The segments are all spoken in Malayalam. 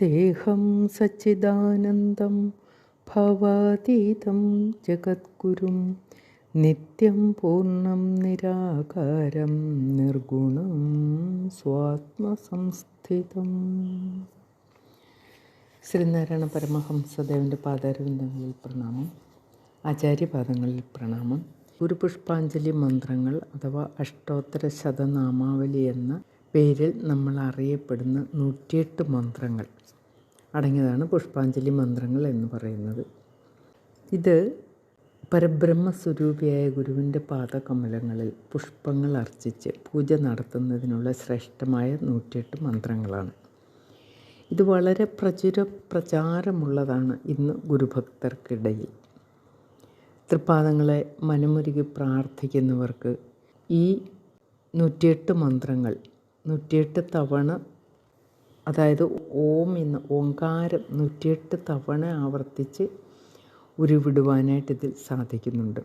വന്ദേഹം സച്ചിദാനന്ദം ഭവാതീതം ജഗദ്ഗുരും. നിത്യം പൂർണം നിരാകാരം നിർഗുണം സ്വാത്മസംസ്ഥിതം. ശ്രീനാരായണ പരമഹംസദേവന്റെ പാദാരവിന്ദങ്ങളിൽ പ്രണാമം. ആചാര്യപാദങ്ങളിൽ പ്രണാമം. ഗുരുപുഷ്പാഞ്ജലി മന്ത്രങ്ങൾ അഥവാ അഷ്ടോത്തര ശതനാമാവലി എന്ന പേരിൽ നമ്മൾ അറിയപ്പെടുന്ന നൂറ്റിയെട്ട് മന്ത്രങ്ങൾ. അടങ്ങിയതാണ് പുഷ്പാഞ്ജലി മന്ത്രങ്ങൾ എന്ന് പറയുന്നത്. ഇത് പരബ്രഹ്മ സ്വരൂപിയായ ഗുരുവിന്റെ പാദകമലങ്ങളിൽ പുഷ്പങ്ങൾ അർച്ചിച്ച് പൂജ നടത്തുന്നതിനുള്ള ശ്രേഷ്ഠമായ നൂറ്റിയെട്ട് മന്ത്രങ്ങളാണ്. ഇത് വളരെ പ്രചുര പ്രചാരമുള്ളതാണ് ഇന്ന് ഗുരുഭക്തർക്കിടയിൽ. തൃപ്പാദങ്ങളെ മനമുരുകി പ്രാർത്ഥിക്കുന്നവർക്ക് ഈ നൂറ്റിയെട്ട് മന്ത്രങ്ങൾ നൂറ്റിയെട്ട് തവണ അതായത് ഓം എന്ന ഓങ്കാരം നൂറ്റിയെട്ട് തവണ ആവർത്തിച്ച് ഉരുവിടുവാനായിട്ട് ഇതിൽ സാധിക്കുന്നുണ്ട്.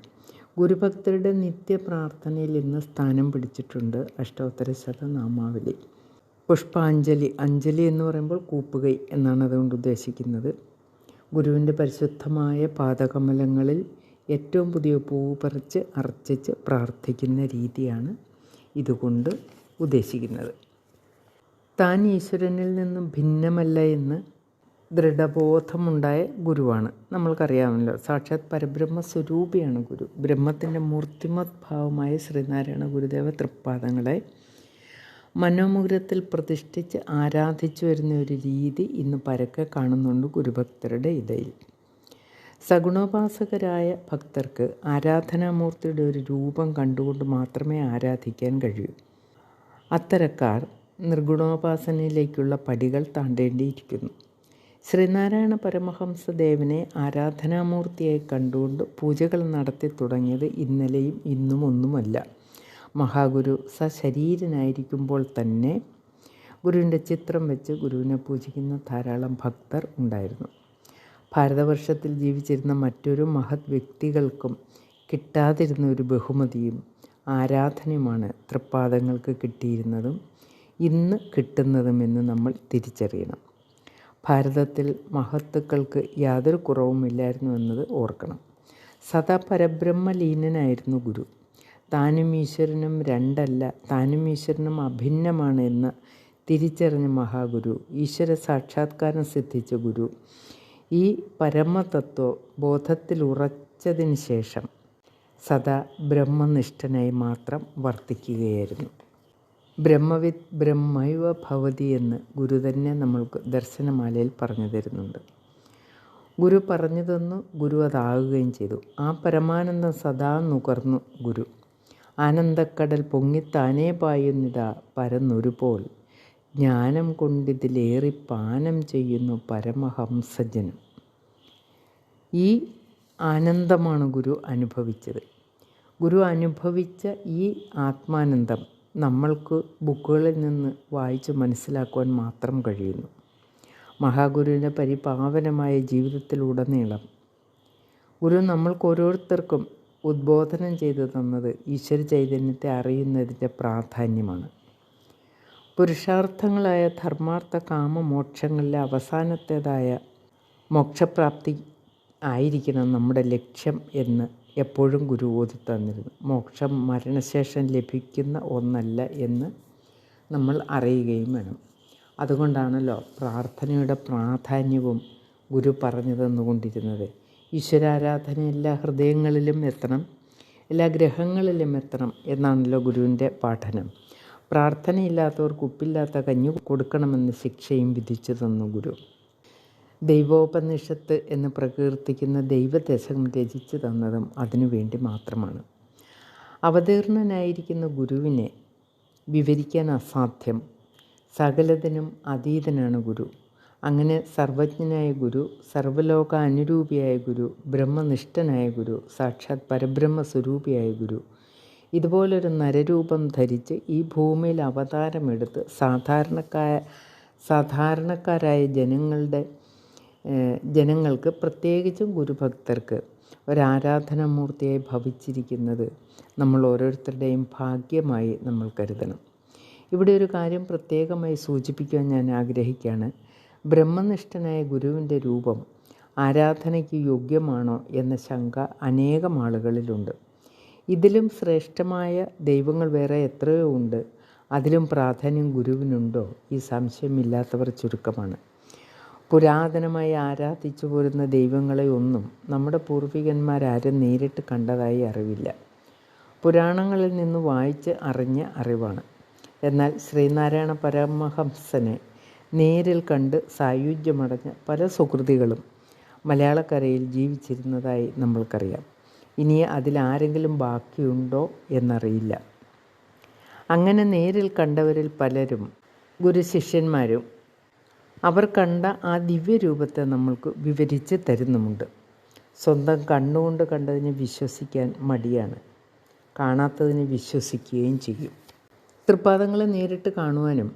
ഗുരുഭക്തരുടെ നിത്യ പ്രാർത്ഥനയിൽ ഇന്ന് സ്ഥാനം പിടിച്ചിട്ടുണ്ട് അഷ്ടോത്തര ശതനാമാവലി. പുഷ്പാഞ്ജലി അഞ്ജലി എന്ന് പറയുമ്പോൾ കൂപ്പുകൈ എന്നാണ് അതുകൊണ്ട് ഉദ്ദേശിക്കുന്നത്. ഗുരുവിന്റെ പരിശുദ്ധമായ പാദകമലങ്ങളിൽ ഏറ്റവും പുതിയ പൂവ് പറിച്ച് അർച്ചിച്ച് പ്രാർത്ഥിക്കുന്ന രീതിയാണ് ഇതുകൊണ്ട് ഉദ്ദേശിക്കുന്നത്. താൻ ഈശ്വരനിൽ നിന്നും ഭിന്നമല്ല എന്ന് ദൃഢബോധമുണ്ടായ ഗുരുവാണ്. നമ്മൾക്കറിയാമല്ലോ സാക്ഷാത് പരബ്രഹ്മ സ്വരൂപിയാണ് ഗുരു. ബ്രഹ്മത്തിന്റെ മൂർത്തിമത് ഭാവമായ ശ്രീനാരായണ ഗുരുദേവ തൃപ്പാദങ്ങളെ മനോമുഗ്രത്തിൽ പ്രതിഷ്ഠിച്ച് ആരാധിച്ചു വരുന്ന ഒരു രീതി ഇന്ന് പരക്കെ കാണുന്നുണ്ട് ഗുരുഭക്തരുടെ ഇടയിൽ. സഗുണോപാസകരായ ഭക്തർക്ക് ആരാധനാമൂർത്തിയുടെ ഒരു രൂപം കണ്ടുകൊണ്ട് മാത്രമേ ആരാധിക്കാൻ കഴിയൂ. അത്തരക്കാർ നിർഗുണോപാസനയിലേക്കുള്ള പടികൾ താണ്ടേണ്ടിയിരിക്കുന്നു. ശ്രീനാരായണ പരമഹംസദേവനെ ആരാധനാമൂർത്തിയായി കണ്ടുകൊണ്ട് പൂജകൾ നടത്തി തുടങ്ങിയത് ഇന്നലെയും ഇന്നും ഒന്നുമല്ല. മഹാഗുരു സശരീരനായിരിക്കുമ്പോൾ തന്നെ ഗുരുവിന്റെ ചിത്രം വെച്ച് ഗുരുവിനെ പൂജിക്കുന്ന ധാരാളം ഭക്തർ ഉണ്ടായിരുന്നു. ഭാരതവർഷത്തിൽ ജീവിച്ചിരുന്ന മറ്റൊരു മഹത് വ്യക്തികൾക്കും കിട്ടാതിരുന്ന ഒരു ബഹുമതിയും ആരാധനയുമാണ് തൃപ്പാദങ്ങൾക്ക് കിട്ടിയിരുന്നതും ഇന്ന് കിട്ടുന്നതുമെന്ന് നമ്മൾ തിരിച്ചറിയണം. ഭാരതത്തിൽ മഹത്തുക്കൾക്ക് യാതൊരു കുറവുമില്ലായിരുന്നു എന്നത് ഓർക്കണം. സദാ പരബ്രഹ്മലീനനായിരുന്നു ഗുരു. താനും ഈശ്വരനും രണ്ടല്ല താനും ഈശ്വരനും അഭിന്നമാണ് എന്ന് തിരിച്ചറിഞ്ഞ മഹാഗുരു ഈശ്വര സാക്ഷാത്കാരം സിദ്ധിച്ച ഗുരു ഈ പരമതത്വ ബോധത്തിൽ ഉറച്ചതിന് ശേഷം സദാ ബ്രഹ്മനിഷ്ഠനായി മാത്രം വർത്തിക്കുകയായിരുന്നു. ബ്രഹ്മവിത് ബ്രഹ്മൈവ ഭവതി എന്ന് ഗുരു തന്നെ നമ്മൾക്ക് ദർശനമാലയിൽ പറഞ്ഞു തരുന്നുണ്ട്. ഗുരു പറഞ്ഞു തന്നു ഗുരു അതാകുകയും ചെയ്തു. ആ പരമാനന്ദം സദാ നുകർന്നു ഗുരു. ആനന്ദക്കടൽ പൊങ്ങിത്താനേ പായുന്നിതാ പരന്നൊരുപോൽ ജ്ഞാനം കൊണ്ടിതിലേറി പാനം ചെയ്യുന്നു പരമഹംസജനം ഈ ആനന്ദമാണ് ഗുരു അനുഭവിച്ചത്. ഗുരു അനുഭവിച്ച ഈ ആത്മാനന്ദം നമ്മൾക്ക് ബുക്കുകളിൽ നിന്ന് വായിച്ച് മനസ്സിലാക്കുവാൻ മാത്രം കഴിയുന്നു. മഹാഗുരുവിന്റെ പരിപാവനമായ ജീവിതത്തിലുടനീളം ഗുരു നമ്മൾക്ക് ഓരോരുത്തർക്കും ഉദ്ബോധനം ചെയ്തു തന്നത് ഈശ്വര ചൈതന്യത്തെ അറിയുന്നതിന്റെ പ്രാധാന്യമാണ്. പുരുഷാർത്ഥങ്ങളായ ധർമാർത്ഥ കാമ മോക്ഷങ്ങളിലെ അവസാനത്തേതായ മോക്ഷപ്രാപ്തി ആയിരിക്കണം നമ്മുടെ ലക്ഷ്യം എന്ന് എപ്പോഴും ഗുരു ഓതി തന്നിരുന്നു. മോക്ഷം മരണശേഷം ലഭിക്കുന്ന ഒന്നല്ല എന്ന് നമ്മൾ അറിയുകയും വേണം. അതുകൊണ്ടാണല്ലോ പ്രാർത്ഥനയുടെ പ്രാധാന്യവും ഗുരു പറഞ്ഞു തന്നുകൊണ്ടിരുന്നത് ഈശ്വരാരാധന എല്ലാ ഹൃദയങ്ങളിലും എത്തണം എല്ലാ ഗ്രഹങ്ങളിലും എത്തണം എന്നാണല്ലോ ഗുരുവിന്റെ പഠനം. പ്രാർത്ഥനയില്ലാത്തവർക്ക് ഉപ്പില്ലാത്ത കഞ്ഞി കൊടുക്കണമെന്ന് ശിക്ഷയും വിധിച്ചു തന്നു ഗുരു. ദൈവോപനിഷത്ത് എന്ന് പ്രകീർത്തിക്കുന്ന ദൈവദശകം രചിച്ചു തന്നതും അതിനു വേണ്ടി മാത്രമാണ്. അവതീർണനായിരിക്കുന്ന ഗുരുവിനെ വിവരിക്കാൻ അസാധ്യം. സകലതിനും അതീതനാണ് ഗുരു. അങ്ങനെ സർവജ്ഞനായ ഗുരു സർവലോക അനുരൂപിയായ ഗുരു ബ്രഹ്മനിഷ്ഠനായ ഗുരു സാക്ഷാത് പരബ്രഹ്മ സ്വരൂപിയായ ഗുരു ഇതുപോലൊരു നരരൂപം ധരിച്ച് ഈ ഭൂമിയിൽ അവതാരമെടുത്ത് സാധാരണക്കാര സാധാരണക്കാരായ ജനങ്ങളുടെ ജനങ്ങൾക്ക് പ്രത്യേകിച്ചും ഗുരുഭക്തർക്ക് ഒരാരാധനാമൂർത്തിയായി ഭവിച്ചിരിക്കുന്നത് നമ്മൾ ഓരോരുത്തരുടെയും ഭാഗ്യമായി നമ്മൾ കരുതണം. ഇവിടെ ഒരു കാര്യം പ്രത്യേകമായി സൂചിപ്പിക്കാൻ ഞാൻ ആഗ്രഹിക്കുകയാണ്. ബ്രഹ്മനിഷ്ഠനായ ഗുരുവിന്റെ രൂപം ആരാധനയ്ക്ക് യോഗ്യമാണോ എന്ന ശങ്ക അനേകം ആളുകളിലുണ്ട്. ഇതിലും ശ്രേഷ്ഠമായ ദൈവങ്ങൾ വേറെ എത്രയോ ഉണ്ട്. അതിലും പ്രാധാന്യം ഗുരുവിനുണ്ടോ ഈ സംശയമില്ലാത്തവർ ചുരുക്കമാണ്. പുരാതനമായി ആരാധിച്ചു പോരുന്ന ദൈവങ്ങളെ ഒന്നും നമ്മുടെ പൂർവികന്മാരാരും നേരിട്ട് കണ്ടതായി അറിവില്ല. പുരാണങ്ങളിൽ നിന്ന് വായിച്ച് അറിഞ്ഞ അറിവാണ്. എന്നാൽ ശ്രീനാരായണ പരമഹംസനെ നേരിൽ കണ്ട് സായുജ്യമടഞ്ഞ പല സുഹൃതികളും മലയാളക്കരയിൽ ജീവിച്ചിരുന്നതായി നമ്മൾക്കറിയാം. ഇനി അതിലാരെങ്കിലും ബാക്കിയുണ്ടോ എന്നറിയില്ല. അങ്ങനെ നേരിൽ കണ്ടവരിൽ പലരും ഗുരു ശിഷ്യന്മാരും അവർ കണ്ട ആ ദിവ്യരൂപത്തെ നമ്മൾക്ക് വിവരിച്ച് തരുന്നുമുണ്ട്. സ്വന്തം കണ്ണുകൊണ്ട് കണ്ടതിന് വിശ്വസിക്കാൻ മടിയാണ്. കാണാത്തതിന് വിശ്വസിക്കുകയും ചെയ്യും. തൃപ്പാദങ്ങളെ നേരിട്ട് കാണുവാനും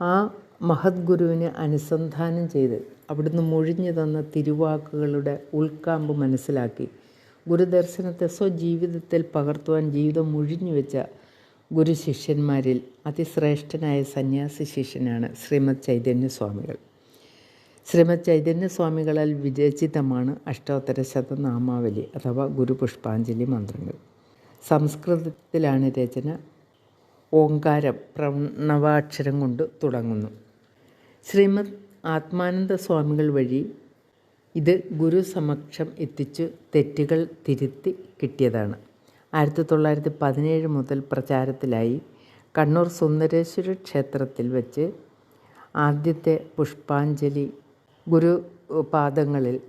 ആ മഹത് ഗുരുവിനെ അനുസന്ധാനം ചെയ്ത് അവിടുന്ന് മൊഴിഞ്ഞു തന്ന തിരുവാക്കുകളുടെ ഉൾക്കാമ്പ് മനസ്സിലാക്കി ഗുരുദർശനത്തെ സ്വജീവിതത്തിൽ പകർത്തുവാൻ ജീവിതം മുഴിഞ്ഞു വെച്ച ഗുരു ശിഷ്യന്മാരിൽ അതിശ്രേഷ്ഠനായ സന്യാസി ശിഷ്യനാണ് ശ്രീമദ് ചൈതന്യ സ്വാമികൾ. ശ്രീമദ് ചൈതന്യ സ്വാമികളാൽ വിരചിതമാണ് അഷ്ടോത്തര ശതനാമാവലി അഥവാ ഗുരുപുഷ്പാഞ്ജലി മന്ത്രങ്ങൾ. സംസ്കൃതത്തിലാണ് രചന ഓങ്കാരം പ്രണവാക്ഷരം കൊണ്ട് തുടങ്ങുന്നു. ശ്രീമദ് ആത്മാനന്ദ സ്വാമികൾ വഴി ഇത് ഗുരു സമക്ഷം എത്തിച്ചു തെറ്റുകൾ തിരുത്തി കിട്ടിയതാണ്. ആയിരത്തി തൊള്ളായിരത്തി പതിനേഴ് മുതൽ പ്രചാരത്തിലായി കണ്ണൂർ സുന്ദരേശ്വര ക്ഷേത്രത്തിൽ വെച്ച് ആദ്യത്തെ പുഷ്പാഞ്ജലി ഗുരുപാദങ്ങളിൽ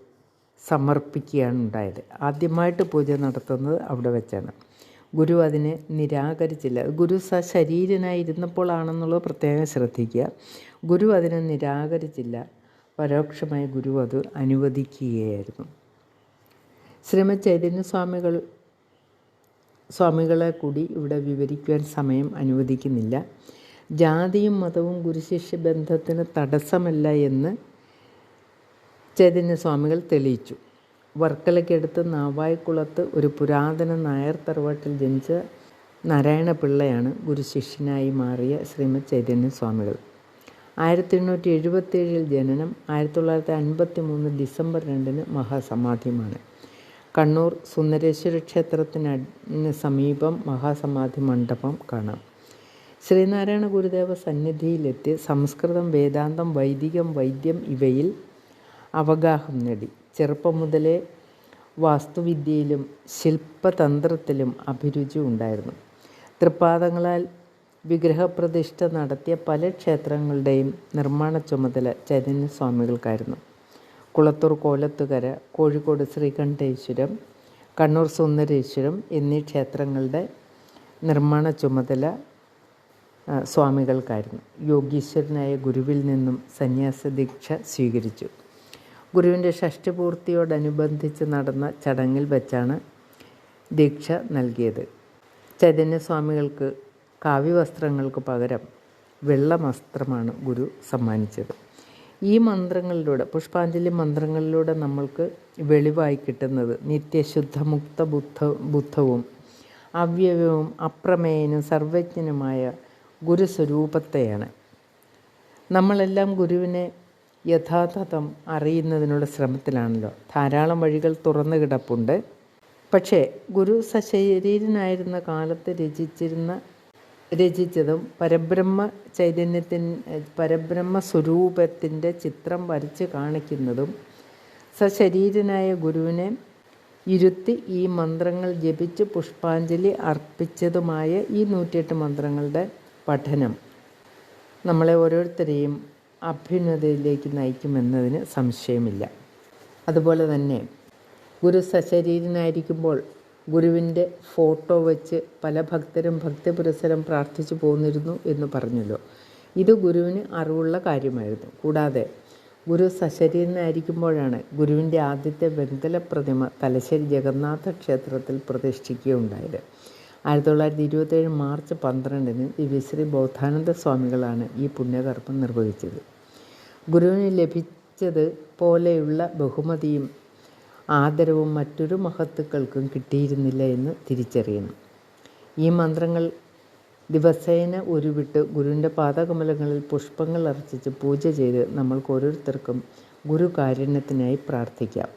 സമർപ്പിക്കുകയാണ് ഉണ്ടായത്. ആദ്യമായിട്ട് പൂജ നടത്തുന്നത് അവിടെ വെച്ചാണ്. ഗുരു അതിനെ നിരാകരിച്ചില്ല. ഗുരു സശരീരനായിരുന്നപ്പോഴാണെന്നുള്ളത് പ്രത്യേകം ശ്രദ്ധിക്കുക. ഗുരു അതിനെ നിരാകരിച്ചില്ല. പരോക്ഷമായി ഗുരു അത് അനുവദിക്കുകയായിരുന്നു. ശ്രീമദ് ചൈതന്യ സ്വാമികൾ സ്വാമികളെ കൂടി ഇവിടെ വിവരിക്കുവാൻ സമയം അനുവദിക്കുന്നില്ല. ജാതിയും മതവും ഗുരുശിഷ്യ ബന്ധത്തിന് തടസ്സമല്ല എന്ന് ചൈതന്യ സ്വാമികൾ തെളിയിച്ചു. വർക്കലയ്ക്കടുത്ത് നാവായിക്കുളത്ത് ഒരു പുരാതന നായർ തറവാട്ടിൽ ജനിച്ച നാരായണ പിള്ളയാണ് ഗുരുശിഷ്യനായി മാറിയ ശ്രീമദ് ചൈതന്യ സ്വാമികൾ ആയിരത്തി എണ്ണൂറ്റി എഴുപത്തേഴിൽ ജനനം ആയിരത്തി തൊള്ളായിരത്തി അൻപത്തി മൂന്ന് ഡിസംബർ രണ്ടിന് മഹാസമാധിയുമാണ്. കണ്ണൂർ സുന്ദരേശ്വര ക്ഷേത്രത്തിന് സമീപം മഹാസമാധി മണ്ഡപം കാണാം. ശ്രീനാരായണ ഗുരുദേവ സന്നിധിയിലെത്തി സംസ്കൃതം വേദാന്തം വൈദികം വൈദ്യം ഇവയിൽ അവഗാഹം നേടി. ചെറുപ്പം മുതലേ വാസ്തുവിദ്യയിലും ശില്പതന്ത്രത്തിലും അഭിരുചി ഉണ്ടായിരുന്നു. തൃപ്പാദങ്ങളാൽ വിഗ്രഹപ്രതിഷ്ഠ നടത്തിയ പല ക്ഷേത്രങ്ങളുടെയും നിർമ്മാണ ചുമതല ചൈതന്യസ്വാമികൾക്കായിരുന്നു. കുളത്തൂർ കോലത്തുകര കോഴിക്കോട് ശ്രീകണ്ഠേശ്വരം കണ്ണൂർ സുന്ദരേശ്വരം എന്നീ ക്ഷേത്രങ്ങളുടെ നിർമ്മാണ ചുമതല സ്വാമികൾക്കായിരുന്നു. യോഗീശ്വരനായ ഗുരുവിൽ നിന്നും സന്യാസ ദീക്ഷ സ്വീകരിച്ചു. ഗുരുവിന്റെ ഷഷ്ടിപൂർത്തിയോടനുബന്ധിച്ച് നടന്ന ചടങ്ങിൽ വെച്ചാണ് ദീക്ഷ നൽകിയത്. ചൈതന്യസ്വാമികൾക്ക് കാവ്യവസ്ത്രങ്ങൾക്ക് പകരം വെള്ള വസ്ത്രമാണ് ഗുരു സമ്മാനിച്ചത്. ഈ മന്ത്രങ്ങളിലൂടെ പുഷ്പാഞ്ജലി മന്ത്രങ്ങളിലൂടെ നമ്മൾക്ക് വെളിവായി കിട്ടുന്നത് നിത്യശുദ്ധമുക്ത ബുദ്ധ ബുദ്ധവും അവ്യവവും അപ്രമേയനും സർവജ്ഞനുമായ ഗുരുസ്വരൂപത്തെയാണ്. നമ്മളെല്ലാം ഗുരുവിനെ യഥാതഥം അറിയുന്നതിനുള്ള ശ്രമത്തിലാണല്ലോ. ധാരാളം വഴികൾ തുറന്നു കിടപ്പുണ്ട്. പക്ഷേ ഗുരു സശരീരനായിരുന്ന കാലത്ത് രചിച്ചിരുന്ന രചിച്ചതും പരബ്രഹ്മ ചൈതന്യത്തിൻ പരബ്രഹ്മ സ്വരൂപത്തിന്റെ ചിത്രം വരച്ച് കാണിക്കുന്നതും സശരീരനായ ഗുരുവിനെ ഇരുത്തി ഈ മന്ത്രങ്ങൾ ജപിച്ച് പുഷ്പാഞ്ജലി അർപ്പിച്ചതുമായ ഈ നൂറ്റിയെട്ട് മന്ത്രങ്ങളുടെ പഠനം നമ്മളെ ഓരോരുത്തരെയും അഭ്യുന്നതയിലേക്ക് നയിക്കുമെന്നതിന് സംശയമില്ല. അതുപോലെ തന്നെ ഗുരു സശരീരനായിരിക്കുമ്പോൾ ഗുരുവിന്റെ ഫോട്ടോ വെച്ച് പല ഭക്തരും ഭക്തിപുരസരം പ്രാർത്ഥിച്ചു പോന്നിരുന്നു എന്ന് പറഞ്ഞല്ലോ. ഇത് ഗുരുവിന് അറിവുള്ള കാര്യമായിരുന്നു. കൂടാതെ ഗുരു സശരീരനായിരിക്കുമ്പോഴാണ് ഗുരുവിന്റെ ആദ്യത്തെ വെങ്കല പ്രതിമ തലശ്ശേരി ജഗന്നാഥ ക്ഷേത്രത്തിൽ പ്രതിഷ്ഠിക്കുകയുണ്ടായത്. ആയിരത്തി തൊള്ളായിരത്തി ഇരുപത്തേഴ് മാർച്ച് പന്ത്രണ്ടിന് ദിവ്യശ്രീ ബോധാനന്ദ സ്വാമികളാണ് ഈ പുണ്യകർമ്മം നിർവഹിച്ചത്. ഗുരുവിന് ലഭിച്ചത് പോലെയുള്ള ബഹുമതിയും ആദരവും മറ്റൊരു മഹത്തുക്കൾക്കും കിട്ടിയിരുന്നില്ല എന്ന് തിരിച്ചറിയണം. ഈ മന്ത്രങ്ങൾ ദിവസേന ഉരുവിട്ട് ഗുരുവിന്റെ പാദകമലങ്ങളിൽ പുഷ്പങ്ങൾ അർച്ചിച്ച് പൂജ ചെയ്ത് നമ്മൾക്ക് ഓരോരുത്തർക്കും ഗുരു കാരുണ്യത്തിനായി പ്രാർത്ഥിക്കാം.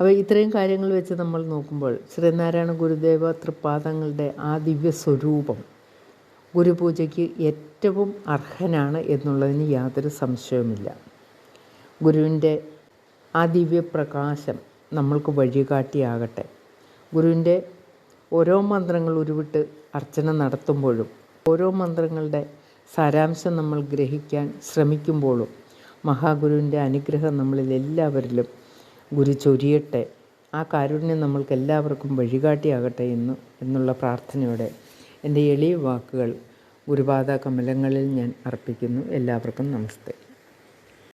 അപ്പോൾ ഇത്രയും കാര്യങ്ങൾ വെച്ച് നമ്മൾ നോക്കുമ്പോൾ ശ്രീനാരായണ ഗുരുദേവ തൃപ്പാദങ്ങളുടെ ആ ദിവ്യ സ്വരൂപം ഗുരുപൂജയ്ക്ക് ഏറ്റവും അർഹനാണ് എന്നുള്ളതിന് യാതൊരു സംശയവുമില്ല. ഗുരുവിന്റെ ആ ദിവ്യപ്രകാശം നമ്മൾക്ക് വഴികാട്ടിയാകട്ടെ. ഗുരുവിന്റെ ഓരോ മന്ത്രങ്ങൾ ഉരുവിട്ട് അർച്ചന നടത്തുമ്പോഴും ഓരോ മന്ത്രങ്ങളുടെ സാരാംശം നമ്മൾ ഗ്രഹിക്കാൻ ശ്രമിക്കുമ്പോഴും മഹാഗുരുവിന്റെ അനുഗ്രഹം നമ്മളിൽ എല്ലാവരിലും ഗുരു ചൊരിയട്ടെ. ആ കാരുണ്യം നമ്മൾക്ക് എല്ലാവർക്കും വഴികാട്ടിയാകട്ടെ എന്ന് എന്നുള്ള പ്രാർത്ഥനയോടെ എന്റെ എളിയ വാക്കുകൾ ഗുരുപാത കമലങ്ങളിൽ ഞാൻ അർപ്പിക്കുന്നു. എല്ലാവർക്കും നമസ്തേ.